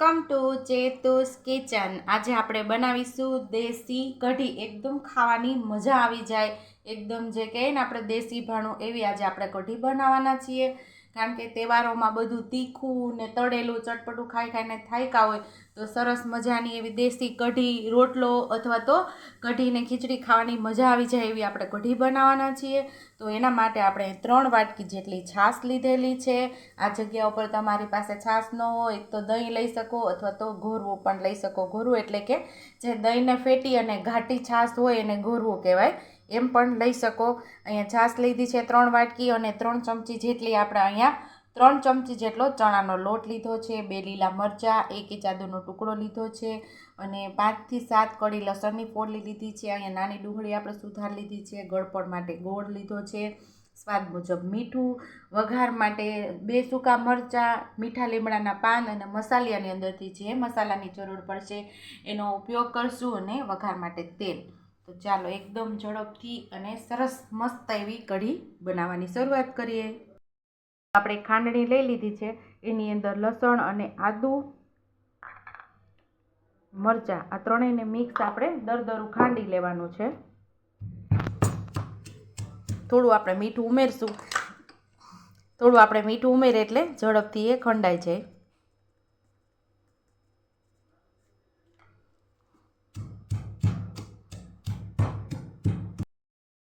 Welcome to ચેતુસ kitchen આજે આપણે બનાવીશું દેશી કઢી. એકદમ ખાવાની મજા આવી જાય. એકદમ જે કહે ને આપણે દેશી ભાણું, એવી આજે આપણે કઢી બનાવવાના છીએ. કારણ કે તહેવારોમાં બધું તીખું ને તળેલું, ચટપટું ખાઈ ખાઈને થાયકા હોય, તો સરસ મજાની એવી દેશી કઢી, રોટલો અથવા તો કઢીને ખીચડી ખાવાની મજા આવી જાય એવી આપણે કઢી બનાવવાના છીએ. તો એના માટે આપણે ત્રણ વાટકી જેટલી છાશ લીધેલી છે. આ જગ્યા ઉપર તમારી પાસે છાશ ન હોય તો દહીં લઈ શકો અથવા તો ઘોરવું પણ લઈ શકો. ઘોરવું એટલે કે જે દહીંને ફેટી અને ઘાટી છાશ હોય એને ઘોરવું કહેવાય. એમ પણ લઈ શકો. અહીંયા છાશ લીધી છે ત્રણ વાટકી અને ત્રણ ચમચી જેટલી આપણે અહીંયા ત્રણ ચમચી જેટલો ચણાનો લોટ લીધો છે, બે લીલા મરચાં, એક ઇંચ ટુકડો લીધો છે અને પાંચથી સાત કડી લસણની ફોડલી લીધી છે. અહીંયા નાની ડુંગળી આપણે સુધાર લીધી છે, ગળપણ માટે ગોળ લીધો છે, સ્વાદ મુજબ મીઠું, વઘાર માટે બે સૂકા મરચાં, મીઠા લીમડાના પાન અને મસાલિયાની અંદરથી જે મસાલાની જરૂર પડશે એનો ઉપયોગ કરશું અને વઘાર માટે તેલ. તો ચાલો એકદમ ઝડપથી અને સરસ મસ્ત એવી કઢી બનાવવાની શરૂઆત કરીએ. આપણે ખાંડણી લઈ લીધી છે. એની અંદર લસણ અને આદું, મરચાં, આ ત્રણેયને મિક્સ આપણે દરદરું ખાંડી લેવાનું છે. થોડું આપણે મીઠું ઉમેરશું. થોડું આપણે મીઠું ઉમેરે એટલે ઝડપથી એ ખંડાઈ જાય.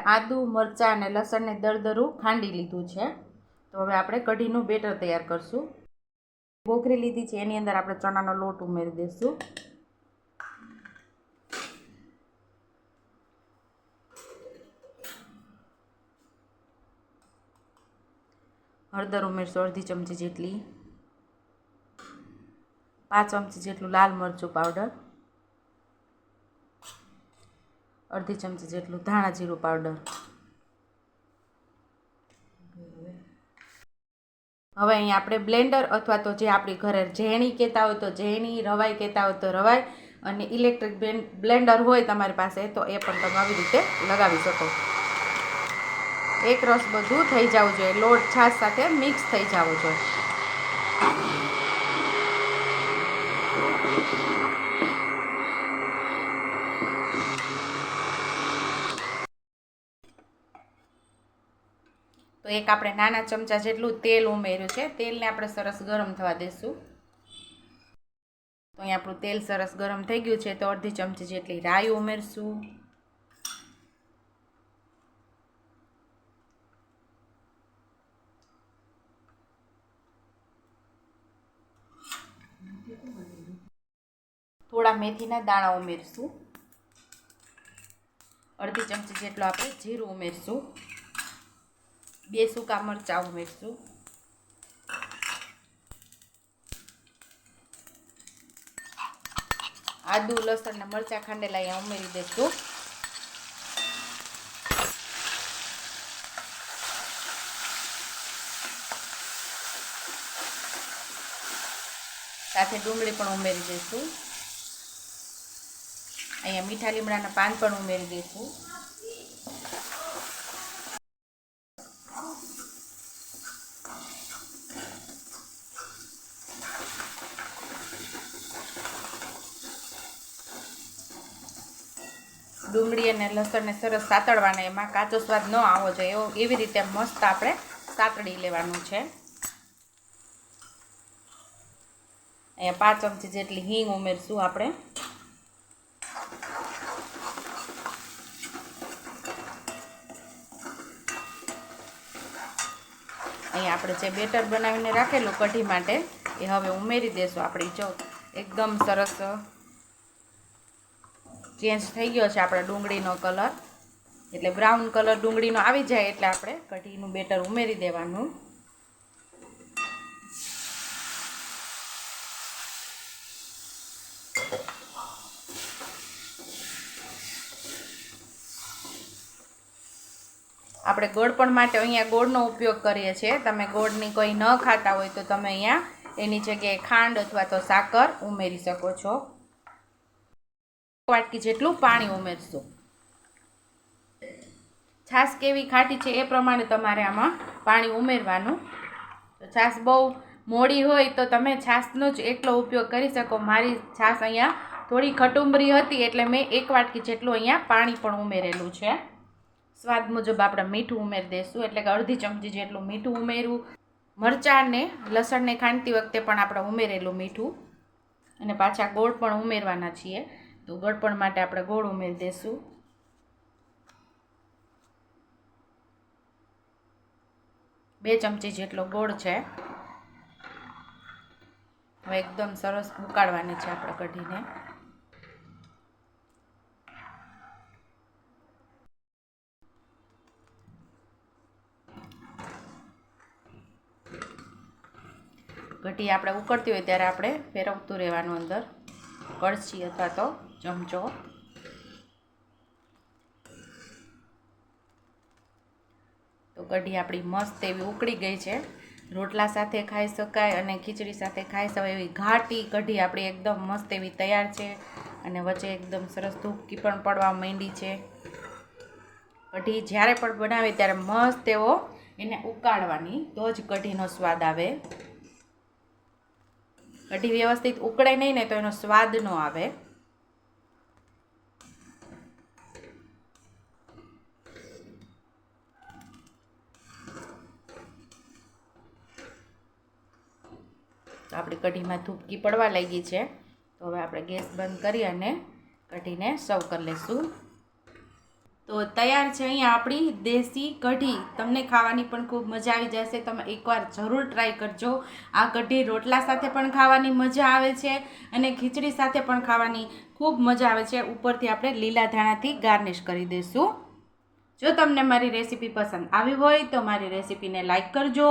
આદુ, મરચાં અને લસણને દરદરું ખાંડી લીધું છે. તો હવે આપણે કઢીનું બેટર તૈયાર કરશું. બોકરી લીધી છે, એની અંદર આપણે ચણાનો લોટ ઉમેરી દઈશું. હળદર ઉમેરશું, અડધી ચમચી જેટલી. પાંચ ચમચી જેટલું લાલ મરચું પાવડર અડધી ચમચી જેટલું ધાણા જીરું પાવડર. હવે અહીં આપણે બ્લેન્ડર અથવા તો જે આપણી ઘરે ઝેણી કહેતા હોય તો ઝેણી, રવાઈ કહેતા હોય તો રવાઈ અને ઇલેક્ટ્રિક બ્લેન્ડર હોય તમારી પાસે તો એ પણ તમે આવી રીતે લગાવી શકો. એક રસ બધું થઈ જવું જોઈએ. લોટ, છાશ સાથે મિક્સ થઈ જવું જોઈએ. તો એક આપણે નાના ચમચા જેટલું તેલ ઉમેર્યું છે. તેલને આપણે સરસ ગરમ થવા દઈશું તો અહીં આપણું તેલ સરસ ગરમ થઈ ગયું છે, તો અડધી ચમચી જેટલી રાઈ ઉમેરશું. થોડા મેથીના દાણા ઉમેરશું. અડધી ચમચી જેટલું આપણે જીરું ઉમેરશું. બે સૂકા મરચાં ઉમેરશું. આદુ, લસણ ને મરચાં ખાંડેલા અહીંયા ઉમેરી દઈશું. સાથે ડુંગળી પણ ઉમેરી દઈશું. અહીંયા મીઠા લીમડાના પાન પણ ઉમેરી દઈશું. ડુંગળી અને લસણને સરસ સાતળવાના એમાં કાચો સ્વાદ ન આવવો જોઈએ. એવો એવી રીતે મસ્ત આપણે સાતળી લેવાનું છે. અહીંયા પાંચ ચમચી જેટલી હિંગ ઉમેરશું આપણે. અહીંયા આપણે જે બેટર બનાવીને રાખેલું કઢી માટે, એ હવે ઉમેરી દેશું. આપણી જો એકદમ સરસ ચેન્જ થઈ ગયો છે આપણા ડુંગળીનો કલર. એટલે બ્રાઉન કલર ડુંગળીનો આવી જાય એટલે આપણે કઢીનું બેટર ઉમેરી દેવાનું. આપણે ગોળપણ માટે અહીંયા ગોળનો ઉપયોગ કરીએ છીએ. તમે ગોળની કોઈ ન ખાતા હોય તો તમે અહીંયા એની જગ્યાએ ખાંડ અથવા તો સાકર ઉમેરી શકો છો. વાટકી જેટલું પાણી ઉમેરશું. છાશ કેવી ખાટી છે એ પ્રમાણે તમારે આમાં પાણી ઉમેરવાનું. તો છાશ બહુ મોડી હોય તો તમે છાશનો જ એટલો ઉપયોગ કરી શકો. મારી છાશ અહીંયા થોડી ખટુંબરી હતી એટલે મેં એક વાટકી જેટલું અહીંયા પાણી પણ ઉમેરેલું છે. સ્વાદ મુજબ આપણે મીઠું ઉમેરી દઈશું એટલે કે અડધી ચમચી જેટલું મીઠું ઉમેર્યું. મરચાંને લસણને ખાંડતી વખતે પણ આપણે ઉમેરેલું મીઠું. અને પાછા ગોળ પણ ઉમેરવાના છીએ. તો ગળપણ માટે આપણે ગોળ ઉમેરી દઈશું બે ચમચી જેટલો ગોળ છે. હવે એકદમ સરસ ઉકાળવાની છે આપણે કઢીને. કઢી આપણે ઉકળતી હોય ત્યારે આપણે ફેરવતું રહેવાનું અંદર. કળછી અથવા તો ચમચો તો કઢી આપણી મસ્ત એવી ઉકળી ગઈ છે. રોટલા સાથે ખાઈ શકાય અને ખીચડી સાથે ખાઈ શકાય એવી ઘાટી કઢી આપણી એકદમ મસ્ત એવી તૈયાર છે. અને વચ્ચે એકદમ સરસ ધૂપકી પણ પડવા માંડી છે. કઢી જ્યારે પણ બનાવે ત્યારે મસ્ત એવો એને ઉકાળવાની, તો જ કઢીનો સ્વાદ આવે. કઢી વ્યવસ્થિત ઉકળે નહીં ને તો એનો સ્વાદ ન આવે. તો આપણી કઢીમાં ધૂપકી પડવા લાગી છે. તો હવે આપણે ગેસ બંધ કરી અને કઢીને સર્વ કરી લઈશું તો તૈયાર છે અહીંયા આપણી દેશી કઢી. તમને ખાવાની પણ ખૂબ મજા આવી જશે. તમે એકવાર જરૂર ટ્રાય કરજો. આ કઢી રોટલા સાથે પણ ખાવાની મજા આવે છે અને ખીચડી સાથે પણ ખાવાની ખૂબ મજા આવે છે. ઉપરથી આપણે લીલા ધાણાથી ગાર્નિશ કરી દઈશું. જો તમને મારી રેસીપી પસંદ આવી હોય તો મારી રેસીપીને લાઇક કરજો